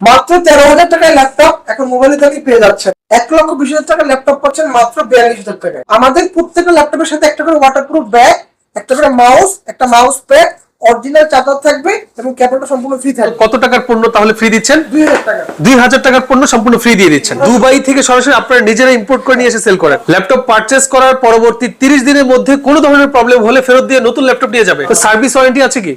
মাত্র তেরো হাজার টাকায় ল্যাপটপ এখন মোবাইলে থেকে পেয়ে যাচ্ছেন এক লক্ষ বিশ হাজার টাকার ল্যাপটপ পাচ্ছেন মাত্র বিয়াল্লিশ হাজার টাকায়। আমাদের প্রত্যেকটা ল্যাপটপের সাথে একটা করে ওয়াটারপ্রুফ ব্যাগ একটা করে মাউস একটা মাউস প্যাড অরিজিনাল চার্জার থাকবে এবং ক্যাপটা সম্পূর্ণ ফ্রি থাকবে। কত টাকার পণ্য তাহলে ফ্রি দিচ্ছেন? দুই হাজার টাকা। দুই হাজার টাকার পণ্য সম্পূর্ণ ফ্রি দিয়ে দিচ্ছেন। দুবাই থেকে সরাসরি আপনারা নিজেরা ইম্পোর্ট করে নিয়ে এসে সেল করেন। ল্যাপটপ পারচেস করার পরবর্তী তিরিশ দিনের মধ্যে কোনো ধরনের প্রবলেম হলে ফেরত দিয়ে নতুন ল্যাপটপ নিয়ে যাবে। সার্ভিস ওয়ারেন্টি আছে কি।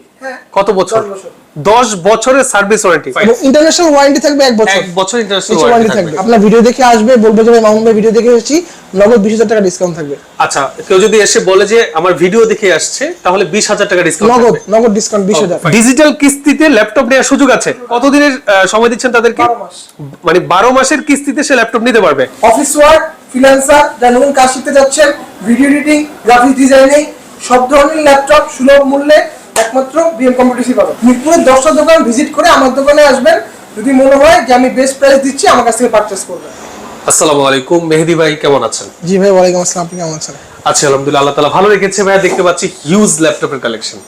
কত বছর দশ বছর। দশ বছরের সার্ভিস ওয়ারেন্টি ইন্টারন্যাশনাল ওয়ারেন্টি থাকবে এক বছর। এক বছর ইন্টারন্যাশনাল ওয়ারেন্টি থাকবে। আপনার ভিডিও দেখে আসবে বলবে যে মামুন ভাই ভিডিও দেখে এসেছি নগদ বিশ হাজার টাকা ডিসকাউন্ট থাকবে। আচ্ছা কেউ যদি এসে বলে যে আমার ভিডিও দেখে আসছে তাহলে বিশ হাজার টাকা ডিসকাউন্ট নগদ নগদ ডিসকাউন্ট বিশ হাজার। ডিজিটাল কিস্তিতে ল্যাপটপ নেওয়ার সুযোগ আছে? কতদিনের সময় দিচ্ছেন তাদেরকে? বারো মাস। মানে বারো মাসের কিস্তিতে সে ল্যাপটপ নিতে পারবে। অফিস ওয়ার্ক ফ্রিল্যান্সার যারা নতুন কাজ শিখতে যাচ্ছেন ভিডিও এডিটিং গ্রাফিক্স ডিজাইনিং সব ধরনের ল্যাপটপ সুলভ মূল্যে একমাত্র বিএম কম্পিটিসি পাবেন। মিরপুরের দশটা দোকান ভিজিট করে আমার দোকানে আসবেন। যদি মনে হয় যে আমি বেস্ট প্রাইস দিচ্ছি আমার কাছ থেকে পারচেস করবেন। আসসালামু আলাইকুম। মেহেদি ভাই কেমন আছেন? জি ভাই ওয়ালাইকুম আসসালাম। আপনি কেমন আছেন? আচ্ছা আলহামদুলিল্লাহ। আল্লাহ তালা ভালো রেখেছে ভাই। দেখতে পাচ্ছি হিউজ ল্যাপটপের কালেকশন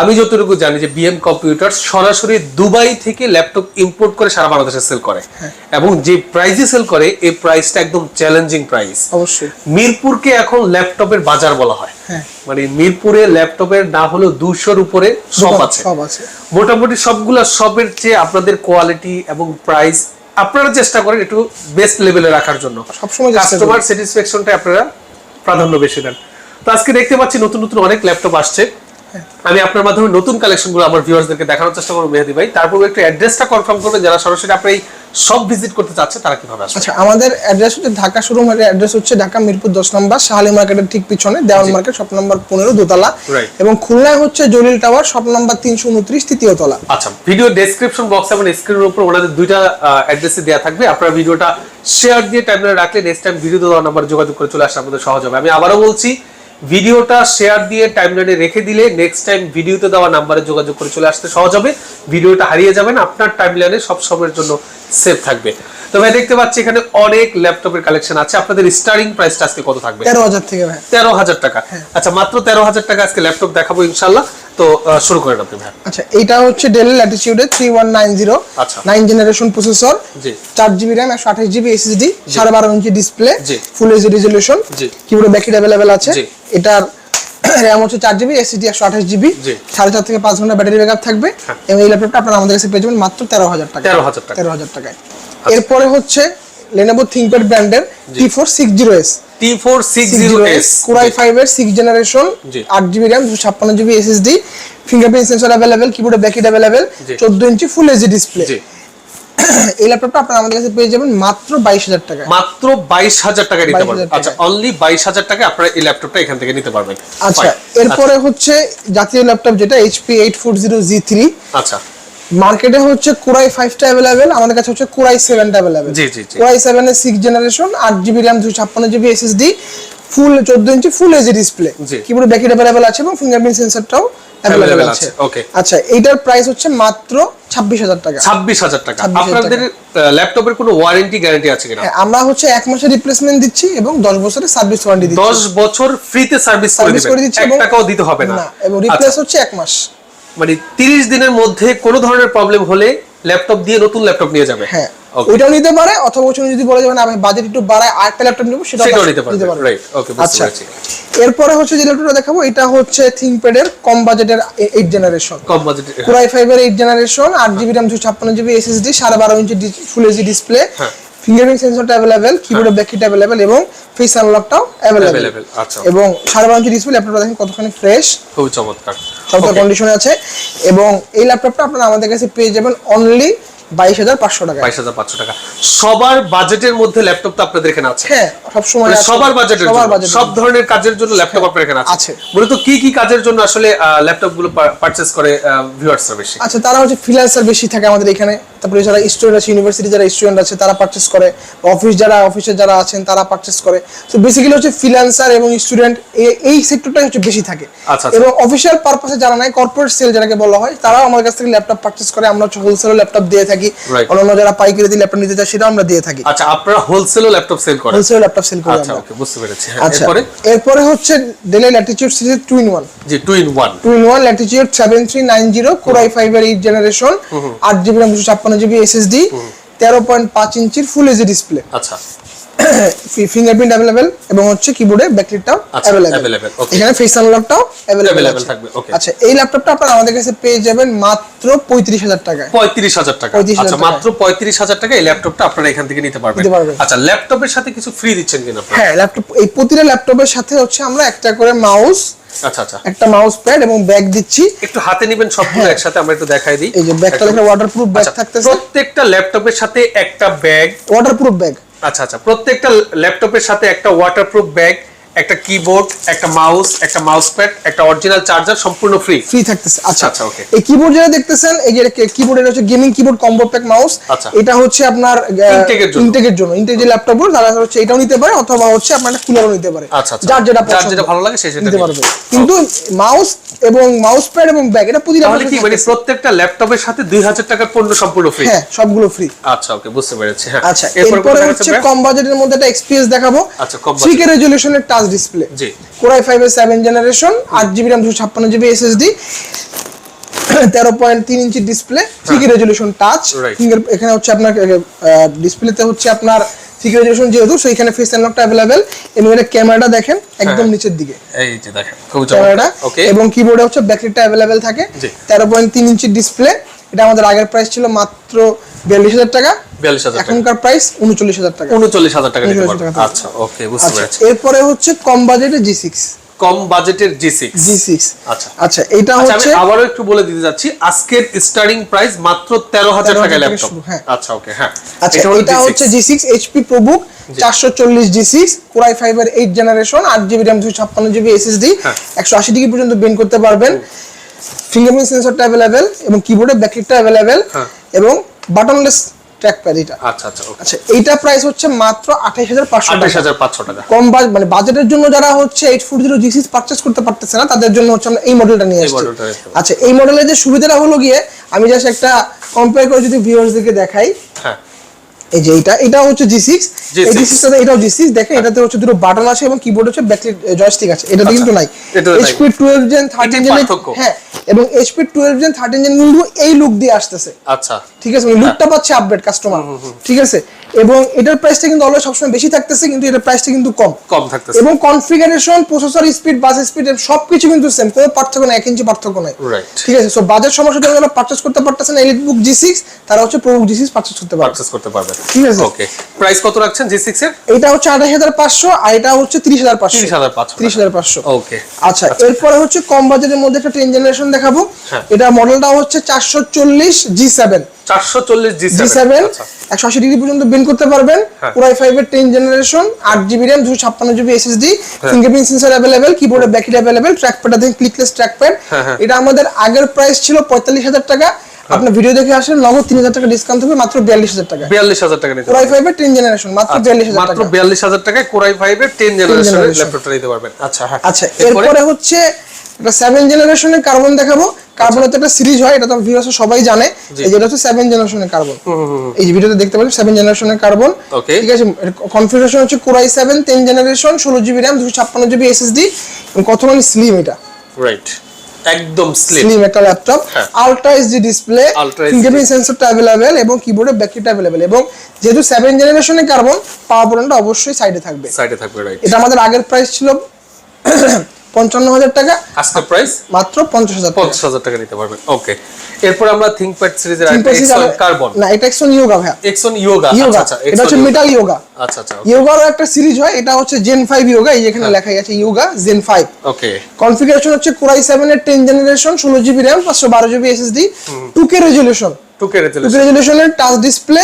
আমি যতটুকু জানি যে বিএম কম্পিউটার সরাসরি দুবাই থেকে ল্যাপটপ ইম্পোর্ট করে সারা বাংলাদেশে সেল করে। এবং যে প্রাইসে সেল করে এই প্রাইসটা একদম চ্যালেঞ্জিং প্রাইস অবশ্যই। মিরপুরকে এখন ল্যাপটপের বাজার বলা হয়। হ্যাঁ। মানে মিরপুরে ল্যাপটপের না হলেও দুশোর উপরে সব আছে। মোটামুটি সবগুলা সবের চেয়ে আপনাদের কোয়ালিটি এবং প্রাইস আপনারা চেষ্টা করেন একটু বেস্ট লেভেলে রাখার জন্য। সবসময় কাস্টমার স্যাটিসফ্যাকশনটা আপনারা প্রাধান্য বেশি দেন। তো আজকে দেখতে পাচ্ছি নতুন নতুন অনেক ল্যাপটপ আসছে। হ্যাঁ। আমি আপনার মাধ্যমে নতুন কালেকশনগুলো আমার ভিউয়ার্সদেরকে দেখানোর চেষ্টা করব মেহেদি ভাই। তারপর একটু অ্যাড্রেসটা কনফার্ম করবেন যারা সরাসরি আপনার এই সব ভিজিট করতে চাচ্ছে তারা কীভাবে আসবে? আচ্ছা আমাদের অ্যাড্রেস হচ্ছে ঢাকা শোরুমের অ্যাড্রেস হচ্ছে ঢাকা মিরপুর দশ নম্বর শাহালি মার্কেটের ঠিক পিছনে দেওয়াল মার্কেট শপ নম্বর পনেরো দোতলা। এবং খুলনায় হচ্ছে জলিল টাওয়ার শপ নম্বর তিনশো উনত্রিশ তৃতীয় তলা। আচ্ছা ভিডিও ডেসক্রিপশন বক্স এবং স্ক্রিনের উপর ওনাদের দুইটা অ্যাড্রেসে দেওয়া থাকবে। আপনারা ভিডিওটা শেয়ার দিয়ে টাইমলাইনে রাখলে নেক্সট টাইম ভিডিও দেওয়ার নাম্বার যোগাযোগ করে চলে আসলে আপনাদের সহজ হবে। আমি আবারও বলছি ভিডিওটা শেয়ার দিয়ে টাইমলাইনে রেখে দিলে নেক্সট টাইম ভিডিওতে দেওয়া নাম্বারে যোগাযোগ করে চলে আসতে সহজ হবে। ভিডিওটা হারিয়ে যাবেন আপনার টাইমলাইনে সব সময়ের জন্য সেভ থাকবে। তো ভাই দেখতে পাচ্ছি এখানে অনেক ল্যাপটপের কালেকশন আছে। আপনাদের স্টার্টিং প্রাইসটা আজকে কত থাকবে? তেরো হাজার থেকে ভাই। তেরো হাজার টাকা। আচ্ছা মাত্র তেরো হাজার টাকা আজকে ল্যাপটপ দেখাবো ইনশাল্লাহ তো শুরু করেন আপনি ভাই আচ্ছা এইটা হচ্ছে ডেল নাইন জিরো আচ্ছা। নাইন জেনারেশন প্রসেসর জি চার জিবি র্যাম একশো আঠাশ জিবি এসএসডি সাড়ে বারো ইঞ্চি ডিসপ্লে। ফুল এইচডি রেজলিউশন জি। কিবোর্ড ব্যাকেট অ্যাভেলেবেল আছে। এটার র্যাম হচ্ছে চার জিবি এসএসডি একশো আঠাশ জিবি। সাড়ে চার থেকে পাঁচ ঘণ্টা ব্যাটারি ব্যাকআপ থাকবে হ্যাঁ। এবং এই ল্যাপটপটা আপনারা আমাদের কাছে পেয়ে যাবেন মাত্র তেরো হাজার টাকা 13,000 টাকা। তেরো হাজার টাকায় এরপরে হচ্ছে লেনোভো থিংকপ্যাড ব্র্যান্ডের T four six zero T four six zero five এর সিক্স জেনারেশন জি। আট জিবি র্যাম ছাপ্পান্ন GB SSD fingerprint sensor available কিবোর্ডে অ্যাভেলেবেল জি। চোদ্দ ইঞ্চি ফুল এইচডি ডিসপ্লে জি। এই ল্যাপটপটা আপনারা আমাদের কাছে পেয়ে যাবেন মাত্র বাইশ হাজার টাকা মাত্র বাইশ হাজার টাকা নিতে পারবেন। আচ্ছা অনলি বাইশ হাজার টাকা আপনারা এই ল্যাপটপটা এখান থেকে নিতে পারবেন। আচ্ছা এরপরে হচ্ছে জাতীয় ল্যাপটপ যেটা HP eight four zero G three আচ্ছা। মার্কেটে হচ্ছে কোরাই ফাইভটা অ্যাভেলেবেল আমাদের কাছে হচ্ছে কোরাই সেভেনটা অ্যাভেলেবেল জি, জি। কোরাই সেভেনের সিক্স জেনারেশন আট জিবি র্যাম দুশো ছাপ্পান্ন জিবি এসএসডি ফুল চোদ্দ ইঞ্চি full HD display. Keyboard backlit available আছে এবং ফিঙ্গারপ্রিন্ট সেন্সরটাও অ্যাভেলেবেল আছে। okay. আচ্ছা এইটার প্রাইস হচ্ছে মাত্র ছাব্বিশ হাজার টাকা। ছাব্বিশ হাজার টাকা। 26,000 আপনাদের ল্যাপটপের কোনো ওয়ারেন্টি গ্যারান্টি আছে কিনা? হ্যাঁ, আমরা হচ্ছে এক মাসের রিপ্লেসমেন্ট দিচ্ছি এবং দশ বছরের সার্ভিস ওয়ারেন্টি দিচ্ছি। দশ বছর ফ্রিতে সার্ভিস করে সার্ভিস করে দিচ্ছি এক টাকাও দিতে হবে না। এবং আচ্ছা, রিপ্লেস হচ্ছে এক মাস। মানে তিরিশ দিনের মধ্যে কোনো ধরনের প্রবলেম হলে ল্যাপটপ দিয়ে নতুন ল্যাপটপ নিয়ে যাবে। হ্যাঁ. ওইটাও নিতে পারে অথবা হচ্ছে যদি বলে যাবেন আমি বাজেট একটু বাড়ায় আরেকটা ল্যাপটপ নেব সেটাও সেটাও নিতে পারে রাইট ওকে বুঝতে আচ্ছা। পেরেছি। এরপরে হচ্ছে যে ল্যাপটপটা দেখাবো এটা হচ্ছে থিংকপ্যাড এর কম বাজেটের এইট জেনারেশন কম বাজেট কোরাই ফাইভ এর এইট জেনারেশন আট জিবি র্যাম দুশো ছাপ্পান্ন জিবি এসএসডি সাড়ে বারো ইঞ্চি ফুল এইচডি ডিসপ্লে ফিঙ্গারপ্রিন্ট সেন্সরটা অ্যাভেলেবেল কিবোর্ডের ব্যাকিটা অ্যাভেলেবেল এবং ফেস আনলকটাও অ্যাভেলেবেল আচ্ছা। এবং সাড়ে বারো ডিসপ্লে ল্যাপটপটা দেখেন কতখানি ফ্রেশ খুব চমৎকার। চমৎকার কন্ডিশনে আছে। এবং এই ল্যাপটপটা আপনারা আমাদের কাছে পেয়ে যাবেন অনলি বাইশ হাজার পাঁচশো টাকা। বাইশ হাজার পাঁচশো টাকা। সবার বাজেটের মধ্যে ল্যাপটপ তো আপনাদের এখানে আছে। হ্যাঁ সবসময় সবার বাজেটের সবার জন্য। বাজেটের সব ধরনের কাজের জন্য ল্যাপটপ আপনার এখানে আছে। আছে। মূলত কি কি কাজের জন্য আসলে ল্যাপটপগুলো পারচেস করে ভিউয়ার্সরা বেশি? আচ্ছা তারা হচ্ছে ফ্রিল্যান্সার বেশি থাকে আমাদের এখানে। তারপরে যারা স্টুডেন্ট আছে ইউনিভার্সিটি যারা স্টুডেন্ট আছে তারা পারচেস করে। অফিস যারা অফিসে যারা আছেন তারা পারচেস করে। তো বেসিক্যালি হচ্ছে ফ্রিল্যান্সার এবং স্টুডেন্ট এই সেক্টরটাই হচ্ছে বেশি থাকে। আচ্ছা, আচ্ছা। এবং অফিসিয়াল পারপাসে যারা নাই কর্পোরেট সেল যারাকে বলা হয় তারাও আমার কাছ থেকে ল্যাপটপ পারচেস করে। আমরা হচ্ছে হোলসেল ল্যাপটপ দিয়ে থাকি। Right. অন্যান্য যারা পাইকারি দিয়ে ল্যাপটপ নিতে চায় সেটাও আমরা দিয়ে থাকি। আচ্ছা আপনারা হোলসেলও ল্যাপটপ সেল করেন? হোলসেল ল্যাপটপ সেল করেন আচ্ছা ওকে বুঝতে পেরেছি। আচ্ছা এরপরে? এরপরে হচ্ছে Dell Latitude series two in one G two in one two in one Latitude seven three nine zero core i ফাইভের এইট জেনারেশন 8 জিবি র্যাম দুশো ছাপ্পান্ন জিবি এসএসডি তেরো পয়েন্ট পাঁচ ইঞ্চির ফুল এইচডি ডিসপ্লে আচ্ছা। ফিঙ্গারপ্রিন্ট অ্যাভেলেবেল এবং হচ্ছে কিবোর্ডে ব্যাকলিটটাও আচ্ছা, অ্যাভেলেবেল এখানে ফেস আনলকটাও অ্যাভেলেবেল থাকবে. আচ্ছা এই ল্যাপটপটা আপনারা আমাদের কাছে পেয়ে যাবেন মাত্র পঁয়ত্রিশ হাজার টাকায়। পঁয়ত্রিশ হাজার টাকা। আচ্ছা মাত্র পঁয়ত্রিশ হাজার টাকা এই ল্যাপটপটা আপনারা এখান থেকে নিতে পারবেন। আচ্ছা ল্যাপটপের সাথে কিছু ফ্রি দিচ্ছেন কিনা আপনারা? হ্যাঁ ল্যাপটপ এই প্রতিটা ল্যাপটপের সাথে হচ্ছে আমরা একটা করে মাউস আচ্ছা আচ্ছা। একটা মাউস প্যাড এবং ব্যাগ দিচ্ছি। একটু হাতে নেবেন সবগুলো একসাথে আমরা একটু দেখাই দিই। হ্যাঁ। এই যে ব্যাগটা ওয়াটারপ্রুফ ব্যাগ থাকতেছে। প্রত্যেকটা ল্যাপটপের সাথে একটা ব্যাগ ওয়াটারপ্রুফ ব্যাগ আচ্ছা আচ্ছা প্রত্যেকটা ল্যাপটপের সাথে একটা ওয়াটারপ্রুফ ব্যাগ একটা কিবোর্ড একটা মাউস একটা মাউস প্যাড একটা অরিজিনাল চার্জার সম্পূর্ণ ফ্রি ফ্রি থাকতেছে আচ্ছা আচ্ছা, okay. এই কিবোর্ড যেটা দেখতেছেন এই যে কিবোর্ড এটা হচ্ছে gaming keyboard combo pack mouse. এটা হচ্ছে আপনার Intake জন্য। ইনটেকের জন্য ইনটেক যে ল্যাপটপ তারা হচ্ছে এটাও নিতে পারে অথবা হচ্ছে আপনার কুলারও নিতে পারে আচ্ছা, আচ্ছা। যার যেটা যার যেটা ভালো লাগে সে সেটা নিতে। পারবে কিন্তু মাউস এবং মাউস প্যাড এবং ব্যাগ এটা প্রতিটা তাহলে কি মানে প্রত্যেকটা ল্যাপটপের সাথে দুই হাজার টাকার পণ্য সম্পূর্ণ ফ্রি হ্যাঁ সবগুলো ফ্রি আচ্ছা ওকে বুঝতে পেরেছি হ্যাঁ। আচ্ছা এরপর হচ্ছে কম বাজেটের মধ্যে একটা এক্সপিএস দেখাবো। আচ্ছা, কম বাজেট 3K রেজোলিউশনের টাচ ডিসপ্লে জি। কোরাই ফাইভের সেভেন জেনারেশন আট জিবি র্যাম দুশো ছাপ্পান্ন জিবি এসএসডি তেরো পয়েন্ট তিন ইঞ্চি display three resolution touch finger এখানে হচ্ছে আপনার ডিসপ্লেতে হচ্ছে আপনার থ্রি রেজলিউশন যেহেতু সেইখানে ফেস আনলকটা অ্যাভেলেবেল এবং এটা ক্যামেরাটা দেখেন একদম হ্যাঁ। নিচের দিকে। এই যে দেখেন খুব ক্যামেরাটা ওকে এবং কিবোর্ডে হচ্ছে ব্যাকলিটটা অ্যাভেলেবেল থাকে। তেরো পয়েন্ট তিন ইঞ্চি ডিসপ্লে এটা আমাদের আগের প্রাইস ছিল মাত্র বিয়াল্লিশ হাজার টাকা। এখনকার প্রাইস উনচল্লিশ হাজার টাকা। উনচল্লিশ হাজার টাকা আচ্ছা ওকে বুঝতে আচ্ছা। পেরেছি। এরপরে হচ্ছে কম বাজেটে জি সিক্স কম বাজেটের জি সিক্স জি সিক্স আচ্ছা। আচ্ছা এটা আচ্ছা হচ্ছে আবারও একটু বলে দিতে যাচ্ছি আজকের স্টার্টিং প্রাইস মাত্র তেরো হাজার 13,000 টাকা ল্যাপটপ হ্যাঁ। আচ্ছা ওকে হ্যাঁ। আচ্ছা এটা হলো এটা G6 হচ্ছে জি সিক্স এইচপি প্রবুক চারশো চল্লিশ জি সিক্স কোরাই ফাইভের এইট জেনারেশন আট জিবি র্যাম দুশো ছাপ্পান্ন জিবি এসএসডি হ্যাঁ। একশো আশি ডিগ্রি পর্যন্ত বেন্ড করতে পারবেন। ফিঙ্গারপ্রিন্ট সেন্সরটা অ্যাভেলেবেল এবং কিবোর্ডের ব্যাকলিটটা অ্যাভেলেবেল। এবং বাটনলেস এটা। আচ্ছা আচ্ছা আচ্ছা এইটা প্রাইস হচ্ছে মাত্র আঠাইশ হাজার পাঁচশো আঠাশ টাকা হাজার টাকা। কম মানে বাজেটের জন্য যারা হচ্ছে করতে পারতেছে না তাদের জন্য হচ্ছে আমরা এই মডেলটা নিয়ে। আচ্ছা এই মডেলের যে সুবিধাটা হলো গিয়ে আমি জাস্ট একটা কম্পেয়ার করে যদি ভিউয়ার্সদেরকে দেখাই হ্যাঁ। এই যে এটা এটা হচ্ছে জি সিক্স জি সিক্স এটাও জি সিক্স দেখেন এটাতে হচ্ছে দুটো বাটন আছে এবং কিবোর্ড হচ্ছে ব্যাকলিট জয়স্টিক আছে। এটাতে আচ্ছা, কিন্তু নাই। HP twelve gen thirteen gen হ্যাঁ এবং HP twelve gen thirteen gen কিন্তু এই লুক দিয়ে আসতেছে। আচ্ছা। ঠিক আছে মানে লুকটা পাচ্ছে আপডেট কাস্টমার ঠিক আছে? এবং এটার প্রাইসটা কিন্তু অলওয়েজ সবসময় বেশি থাকতেছে কিন্তু এটার প্রাইসটা কিন্তু কম। কম থাকতেছে। এবং configuration processor speed bus speed সবকিছু কিন্তু সেম কোনো পার্থক্য নাই এক ইঞ্চি পার্থক্য নাই. ঠিক আছে সো বাজেট সমস্যার জন্য যারা পারচেস করতে পারতেছেন এলিট বুক জি সিক্স তারা হচ্ছে ProBook G six purchase করতে পারবে। পারচেস করতে পারবে। ঠিক আছে। ওকে প্রাইস কত রাখছেন জি সিক্স এর? এটা হচ্ছে আঠাশ হাজার পাঁচশো আর এটা হচ্ছে ত্রিশ হাজার পাঁচশো। 30,500 ত্রিশ হাজার পাঁচশো। ওকে আচ্ছা এরপরে হচ্ছে কম বাজেটের মধ্যে একটা টেন জেনারেশন দেখাবো। হ্যাঁ। এটা মডেলটা হচ্ছে চারশো চল্লিশ জি সেভেন আচ্ছা। ডিগ্রি পর্যন্ত করতে পারবেন। হ্যাঁ। জেনারেশন হ্যাঁ। ফিঙ্গারপ্রিন্ট সেন্সর কিবোর্ডে ক্লিকলেস হ্যাঁ, হ্যাঁ। এটা আমাদের আগের প্রাইস ছিল পঁয়তাল্লিশ হাজার টাকা। আপনার ভিডিও দেখে আসেন নগদ তিন হাজার টাকা ডিসকাউন্ট হবে মাত্র বিয়াল্লিশ হাজার টাকা। বিয়াল্লিশ হাজার টাকা ফাইভের টেন জেনারেশন মাত্র বিয়াল্লিশ হাজার মাত্র টাকা। বিয়াল্লিশ হাজার টাকায় কোরাই ফাইভের টেন জেনারেশনের ল্যাপটপটা নিতে পারবেন। আচ্ছা হ্যাঁ। আচ্ছা এরপরে? এরপরে হচ্ছে একটা সেভেন জেনারেশনের কার্বন দেখাবো। কার্বনের তো একটা সিরিজ হয় এটা তো ভিউয়ার্স সবাই জানে। এই যেটা হচ্ছে সেভেন জেনারেশনের কার্বন এই যে ভিডিওতে দেখতে পাচ্ছেন সেভেন জেনারেশনের কার্বন ঠিক আছে কনফিগারেশন হচ্ছে core i seven ten generation ষোলো জিবি র্যাম দুশো ছাপ্পান্ন জিবি এসএসডি কতখানি স্লিম এটা। রাইট একদম স্লিম স্লিম একটা laptop. Ultra HD display fingerprint সেন্সরটা available এবং কিবোর্ডে ব্যাকলিট অ্যাভেলেবেল এবং যেহেতু সেভেন জেনারেশনের কার্বন পাওয়ার অবশ্যই সাইডে থাকবে। সাইডে থাকবে রাইট এটা আমাদের আগের প্রাইস ছিল পঞ্চান্ন হাজার টাকা। আজকের প্রাইস মাত্র পঞ্চাশ হাজার পঞ্চাশ হাজার টাকা নিতে পারবেন ওকে এরপর আমরা থিংকপ্যাড সিরিজের এক্সন কার্বন না এটা এক্সন ইয়োগা এক্সন ইয়োগা আচ্ছা এটা হচ্ছে মেটাল ইয়োগা আচ্ছা আচ্ছা ইয়োগারও একটা সিরিজ হয় এটা হচ্ছে জেন ইয়োগা এই যেখানে হ্যাঁ। লেখা আছে ইয়োগা জেন ওকে কনফিগারেশন হচ্ছে কোরাই সেভেন এর টেন জেনারেশন ষোলো জিবি র্যাম পাঁচশো বারো GB SSD two K resolution two K two resolution K রেজলিউশনের touch display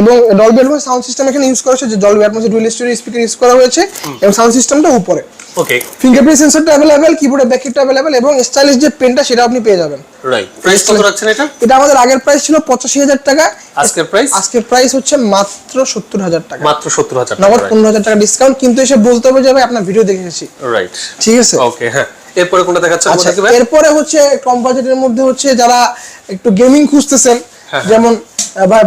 এবং ডলবি অ্যাটমস সাউন্ড সিস্টেম এখানে ইউজ করা হয়েছে যে Dolby Atmos dual stereo speaker use করা হয়েছে এবং সাউন্ড সিস্টেমটা উপরে। ওকে ফিঙ্গারপ্রিন্ট সেন্সরটা অ্যাভেলেবেল কিবোর্ডে অ্যাভেলেবেল এবং স্টাইলিশ যে পেনটা সেটা আপনি পেয়ে যাবেন। রাইট প্রাইস কত রাখছেন এটা? এটা আমাদের আগের প্রাইস ছিল পঁচাশি হাজার টাকা। আজকের প্রাইস আজকের প্রাইস হচ্ছে মাত্র সত্তর হাজার টাকা। মাত্র সত্তর হাজার নগদ টাকা পনেরো হাজার টাকা ডিসকাউন্ট কিন্তু এসে বলতে হবে যে ভাই আপনার ভিডিও দেখে এসেছি রাইট ঠিক আছে? ওকে হ্যাঁ। এরপরে কোনটা দেখাচ্ছেন আচ্ছা এরপরে হচ্ছে কম বাজেটের মধ্যে হচ্ছে যারা একটু গেমিং খুঁজতেছেন হ্যাঁ। যেমন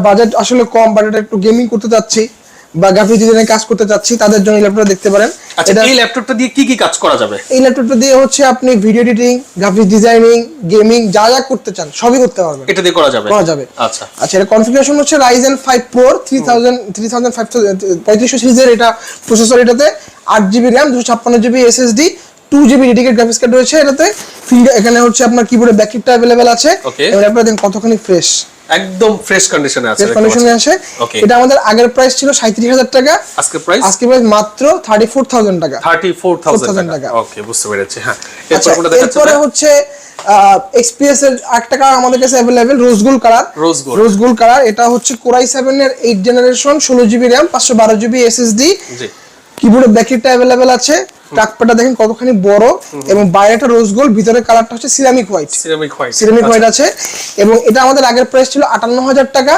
বাজেট আসলে কম বাজেট একটু গেমিং করতে যাচ্ছি বা গ্রাফিক ডিজাইনের কাজ করতে চাচ্ছি তাদের জন্য এই ল্যাপটপটা দেখতে পারেন। আচ্ছা এই ল্যাপটপটা দিয়ে কি কি কাজ করা যাবে? এই ল্যাপটপটা দিয়ে হচ্ছে আপনি video editing graphic designing gaming যা যা করতে চান সবই করতে পারবেন। এটা দিয়ে করা যাবে? করা যাবে। আচ্ছা। আচ্ছা এটা কনফিগারেশন হচ্ছে three thousand three thousand five পঁয়ত্রিশশো সিরিজের এটা প্রসেসর এটাতে আট জিবি র্যাম দুশো ছাপ্পান্ন GB SSD two GB dedicate graphics card রয়েছে এটাতে। ফিঙ্গার এখানে হচ্ছে আপনার কিবোর্ডে ব্যাকলিটটা অ্যাভেলেবেল আছে. এবং আপনারা দেখেন কতখানি ফ্রেশ একদম ফ্রেশ কন্ডিশনে আছে ফ্রেশ কন্ডিশনে আছে। এটা আমাদের আগের প্রাইস ছিল সাঁত্রিশ হাজার টাকা। আজকে প্রাইস আজকে প্রাইস মাত্র থার্টি ফোর থাউজেন্ড টাকা। 34000 টাকা। ওকে বুঝতে পেরেছি হ্যাঁ। আচ্ছা এরপর কোনটা দেখাচ্ছে এরপরে হচ্ছে এক্সপিএস এর একটা কালার আমাদের কাছে available rose gold colour. Rose gold colour এটা হচ্ছে কোরাই সেভেন এর এইট জেনারেশন ষোলো জিবি র্যাম পাঁচশো বারো জিবি এসএসডি জি। কিবোর্ডের ব্যাকেটটা অ্যাভেলেবেল আছে। টাকপাটা দেখেন কতখানি বড় এবং বাইরেটা রোজ গোল্ড ভিতরের কালারটা হচ্ছে ceramic white ceramic white ceramic white আছে এবং এটা আমাদের আগের প্রাইস ছিল আটান্ন হাজার টাকা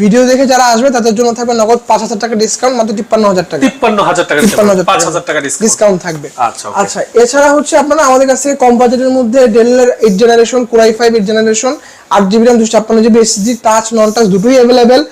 ভিডিও দেখে যারা আসবে তাদের জন্য থাকবে নগদ পাঁচ হাজার টাকা ডিসকাউন্ট মাত্র তিপ্পান্ন হাজার টাকা 53000 টাকা। তিপ্পান্ন হাজার হাজার টাকা ডিসকাউন্ট থাকবে। আচ্ছা, আচ্ছা এছাড়া হচ্ছে আপনারা আমাদের কাছে কম বাজেটের মধ্যে ডেলের eight generation core i five eight generation আট জিবি র্যাম দুশো ছাপ্পান্ন GB SSD touch non touch দুটোই অ্যাভেলেবেল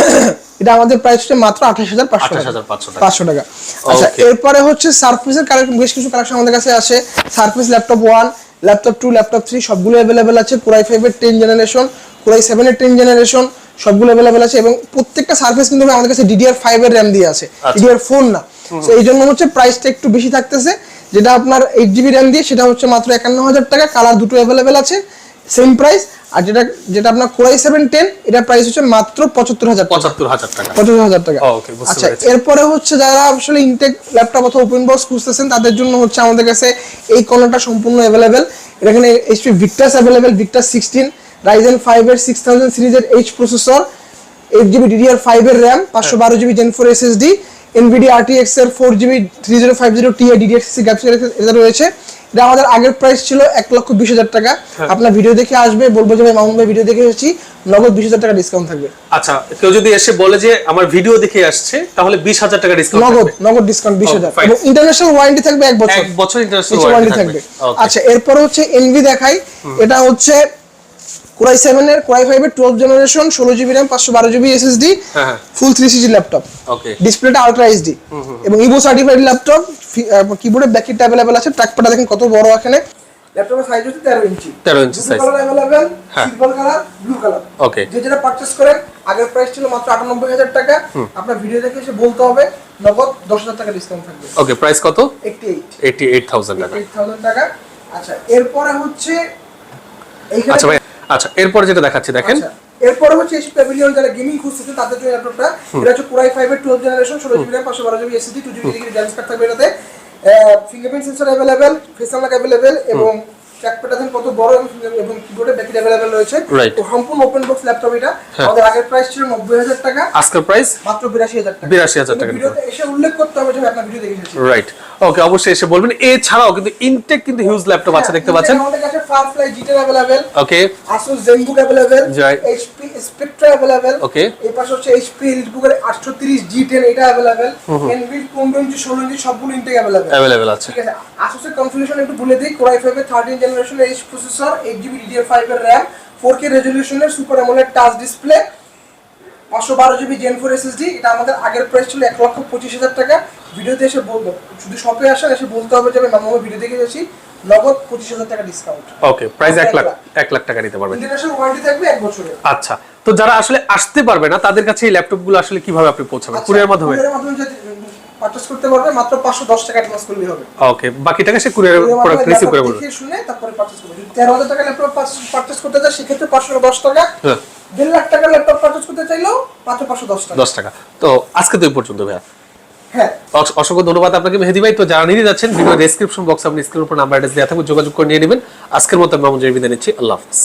এটা আমাদের প্রাইস হচ্ছে মাত্র আঠাশ হাজার পাঁচশো টাকা। পাঁচশো টাকা। আচ্ছা এরপরে হচ্ছে সার্ফেসের কালেকশন বেশ কিছু কালেকশন আমাদের কাছে আছে। Surface laptop one laptop two laptop three সবগুলো অ্যাভেলেবেল আছে। কোরাই ফাইভের টেন জেনারেশন কোরাই সেভেনের টেন জেনারেশন সবগুলো অ্যাভেলেবেল আছে এবং প্রত্যেকটা সার্ফেস কিন্তু আমাদের কাছে ডিডিআর ফাইভ এর র্যাম দিয়ে আছে। আচ্ছা। ডিডিআর ফোর না। তো এই জন্য হচ্ছে প্রাইসটা একটু বেশি থাকতেছে। যেটা আপনার এইট জিবি র্যাম দিয়ে সেটা হচ্ছে মাত্র একান্ন হাজার টাকা। কালার দুটো অ্যাভেলেবেল আছে। সেম প্রাইস আর যেটা যেটা আপনার কোরাই সেভেন টেন এটা প্রাইস হচ্ছে মাত্র পঁচাত্তর হাজার পঁচাত্তর হাজার টাকা। পঁচাত্তর হাজার টাকা। বুঝতে আচ্ছা এরপরে হচ্ছে যারা আসলে ইনটেক ল্যাপটপ অথবা ওপেন বক্স খুঁজতেছেন তাদের জন্য হচ্ছে আমাদের কাছে এই কর্নারটা সম্পূর্ণ অ্যাভেলেবেল এখানে HP Victus available Victus sixteen Ryzen five এর সিক্স থাউজেন্ড সিরিজের H processor eight GB DDR five এর র্যাম পাঁচশো বারো GB gen four SSD NVIDIA RTX এর four GB three zero five zero T ডিডিএক্সি এটা রয়েছে। এটা আমাদের আগের প্রাইস ছিল এক লক্ষ বিশ হাজার টাকা। হ্যাঁ। আপনার ভিডিও দেখে আসবে বলব যে ভাই মামুন ভাই ভিডিও দেখে এসেছি নগদ বিশ হাজার টাকা ডিসকাউন্ট থাকবে। আচ্ছা কেউ যদি এসে বলে যে আমার ভিডিও দেখে আসছে তাহলে বিশ হাজার টাকা ডিসকাউন্ট নগদ নগদ ডিসকাউন্ট বিশ Oh, হাজার। এবং ইন্টারন্যাশনাল ওয়ারেন্টি থাকবে এক বছর। এক বছর ইন্টারন্যাশনাল ওয়ারেন্টি থাকবে। আচ্ছা এরপর হচ্ছে এনভি দেখাই। এটা হচ্ছে কোরাই সেভেন এর কোরাই ফাইভ এর টুয়েলভ জেনারেশন ষোলো জিবি র্যাম পাঁচশো বারো জিবি এসএসডি। ফুল থ্রি সিজি ল্যাপটপ ডিসপ্লেটা আলট্রা এইচডি এবং ইভো সার্টিফাইড ল্যাপটপ কিবোর্ডের ব্যাকেট অ্যাভেলেবেল আছে ট্র্যাকপ্যাডটা দেখেন কত বড় এখানে ল্যাপটপের সাইজ হচ্ছে ইঞ্চি 13 ইঞ্চি size। Colour available. Silver colour blue colour Okay. যে যেটা করেন আগের প্রাইস ছিল মাত্র আটানব্বই হাজার টাকা। আপনার ভিডিও দেখে এসে বলতে হবে নগদ দশ হাজার টাকা ডিসকাউন্ট থাকবে। ওকে প্রাইস কত? টাকা। আচ্ছা এরপরে হচ্ছে এইখানে আচ্ছা ভাই আচ্ছা এরপর যেটা দেখাচ্ছি দেখেন। আচ্ছা, এরপরে হচ্ছে এসি প্যাভিলিয়ন যারা গেমিং খুঁজতেছে তাদের জন্য ল্যাপটপটা এটা হচ্ছে কোরাই ফাইভ এর টুয়েলভ জেনারেশন ষোলো জিবি র্যাম পাঁচশো বারো জিবি এসিডি টু জিবি ডিগ্রি গ্রাফিক্স কার্ড থাকবে এটাতে। Fingerprint sensor available face unlock available এবং ট্র্যাকপ্যাডটা দেখেন কত বড় এবং কিবোর্ডে ব্যাকেট অ্যাভেলেবেল রয়েছে। তো সম্পূর্ণ ওপেন বক্স ল্যাপটপ এটা। হ্যাঁ। আমাদের আগের প্রাইস ছিল নব্বই হাজার টাকা। আজকের প্রাইস মাত্র বিরাশি হাজার টাকা। 82,000 টাকা। ভিডিওতে এসে উল্লেখ করতে হবে যে আমি আপনার ভিডিও দেখে রাইট ওকে অবশ্যই এসে বলবেন এছাড়াও কিন্তু ইনটেক কিন্তু হিউজ ল্যাপটপ আছে দেখতে হ্যাঁ, পাচ্ছেন আমাদের কাছে Firefly জিটের available okay Asus ZenBook Right. HP Spectra available, Okay. এই পাশে হচ্ছে HP EliteBook এর 830 G10 এটা available, Nvidia 15 ইঞ্চি 16 ইঞ্চি সবগুলো ইনটেক available। অ্যাভেলেবেল আছে ঠিক আছে Asus এর কনফিগারেশন একটু বলে দিই Core i5 এর 13 generation H processor 8GB DDR5 এর RAM 4K রেজোলিউশনের super AMOLED touch display 512GB Gen 4 SSD এটা আমাদের আগের প্রাইস ছিল 1 লক্ষ 25 হাজার টাকা। ভিডিওতে এসে বলব শুধু শপে আসেন এসে বলতে হবে যে আমি মামা ভিডিও দেখে গেছি নগদ 25 হাজার টাকা ডিসকাউন্ট ওকে প্রাইস এক লাখ এক লাখ টাকা নিতে পারবেন। ইন্টারন্যাশনাল ওয়ারেন্টি থাকবে এক বছরের। আচ্ছা তো যারা আসলে আসতে পারবে না তাদের কাছে এই ল্যাপটপগুলো আসলে কীভাবে আপনি পৌঁছাবেন? কুরিয়ার মাধ্যমে? কুরিয়ারের মাধ্যমে পারচেজ করতে পারবে মাত্র 510 টাকা অ্যাডভান্স করলেই হবে। ওকে বাকি টাকা সে কুরিয়ার প্রোডাক্ট রিসিভ করে বলবে শুনে তারপরে পারচেজ করবে। যদি 13000 টাকা ল্যাপটপ পারচেজ করতে চায় সেক্ষেত্রে 510 টাকা। হ্যাঁ। দেড় লাখ টাকার ল্যাপটপ পারচেজ করতে চাইলেও মাত্র 510 টাকা। দশ টাকা। তো আজকে তো এই পর্যন্ত ভাইয়া। হ্যাঁ। অসংখ্য ধন্যবাদ আপনাকে। মেহেদি ভাই তো যারা নিয়ে যাচ্ছেন ভিডিও ডেসক্রিপশন বক্স আপনি স্ক্রিনের উপর নাম্বার দেওয়া থাকবে যোগাযোগ করে নিয়ে নেবেন। আজকের মতো আমি বিদায় নিচ্ছি। আল্লাহ হাফিজ।